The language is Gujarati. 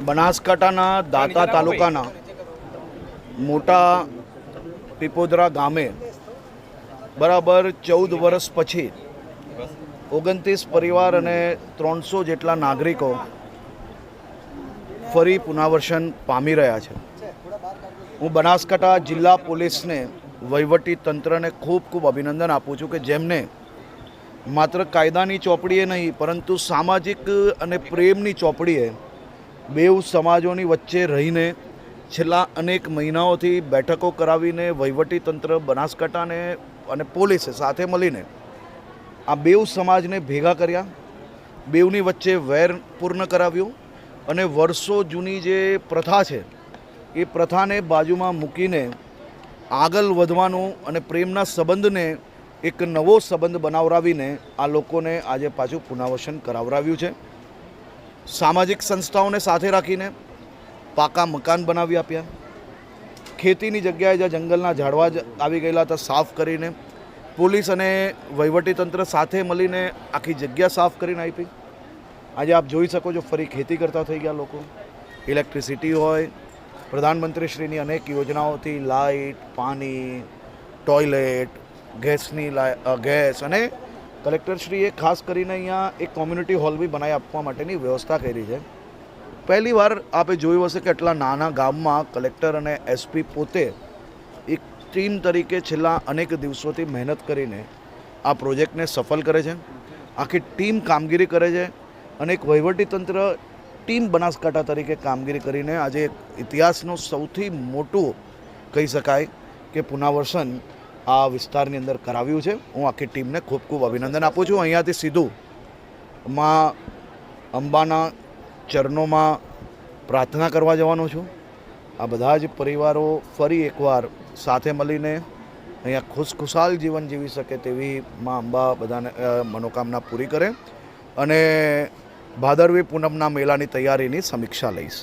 બનાસકાંઠાના દાતા તાલુકાના મોટા પીપોદરા ગામે બરાબર ચૌદ વર્ષ પછી ઓગણત્રીસ પરિવાર અને ત્રણસો જેટલા નાગરિકો ફરી પુનર્વસન પામી રહ્યા છે. હું બનાસકાંઠા જિલ્લા પોલીસને વહીવટી તંત્રને ખૂબ ખૂબ અભિનંદન આપું છું કે જેમને માત્ર કાયદાની ચોપડીએ નહીં પરંતુ સામાજિક અને પ્રેમની ચોપડીએ બેઉ સમાજોની વચ્ચે રહીને છેલ્લા અનેક મહિનાઓથી બેઠકો કરાવીને વહીવટી તંત્ર બનાસકાંઠાને અને પોલીસે સાથે મળીને આ બેઉ સમાજને ભેગા કર્યા. બેઉની વચ્ચે વેર પૂર્ણ કરાવ્યું અને વર્ષો જૂની જે પ્રથા છે, એ પ્રથાને બાજુમાં મૂકીને આગળ વધવાનું અને પ્રેમના સંબંધને એક નવો સંબંધ બનાવરાવીને આ લોકોને આજે પાછું પુનર્વસન કરાવરાવ્યું છે. સામાજિક સંસ્થાઓને સાથે રાખીને પાકા મકાન બનાવી આપ્યા. ખેતીની જગ્યાએ જ્યાં જંગલના ઝાડવા જ આવી ગયેલા હતા, સાફ કરીને પોલીસ અને વહીવટીતંત્ર સાથે મળીને આખી જગ્યા સાફ કરીને આપી. આજે આપ જોઈ શકો છો, ફરી ખેતી કરતા થઈ ગયા લોકો. ઇલેક્ટ્રિસિટી હોય, પ્રધાનમંત્રીશ્રીની અનેક યોજનાઓથી લાઇટ, પાણી, ટોયલેટ, ગેસની ગેસ અને કલેક્ટરશ્રીએ ખાસ કરીને અહીંયા એક કોમ્યુનિટી હોલ બી બનાવી આપવા માટેની વ્યવસ્થા કરી છે. પહેલી વાર આપે જોયું હશે કે આટલા નાના ગામમાં કલેક્ટર અને એસપી પોતે એક ટીમ તરીકે છેલ્લા અનેક દિવસોથી મહેનત કરીને આ પ્રોજેક્ટને સફળ કરે છે. આખી ટીમ કામગીરી કરે છે અને એક વહીવટીતંત્ર ટીમ બનાસકાંઠા તરીકે કામગીરી કરીને આજે ઇતિહાસનું સૌથી મોટું કહી શકાય કે પુનર્વસન આ વિસ્તારની અંદર કરાવ્યું છે. હું આખી ટીમને ખૂબ ખૂબ અભિનંદન આપું છું. અહીંયાથી સીધું માં અંબાના ચરણોમાં પ્રાર્થના કરવા જવાનો છું. આ બધા જ પરિવારો ફરી એકવાર સાથે મળીને અહીંયા ખુશખુશાલ જીવન જીવી શકે તેવી માં અંબા બધાને મનોકામના પૂરી કરે. અને ભાદરવી પૂનમના મેળાની તૈયારીની સમીક્ષા લઈશ.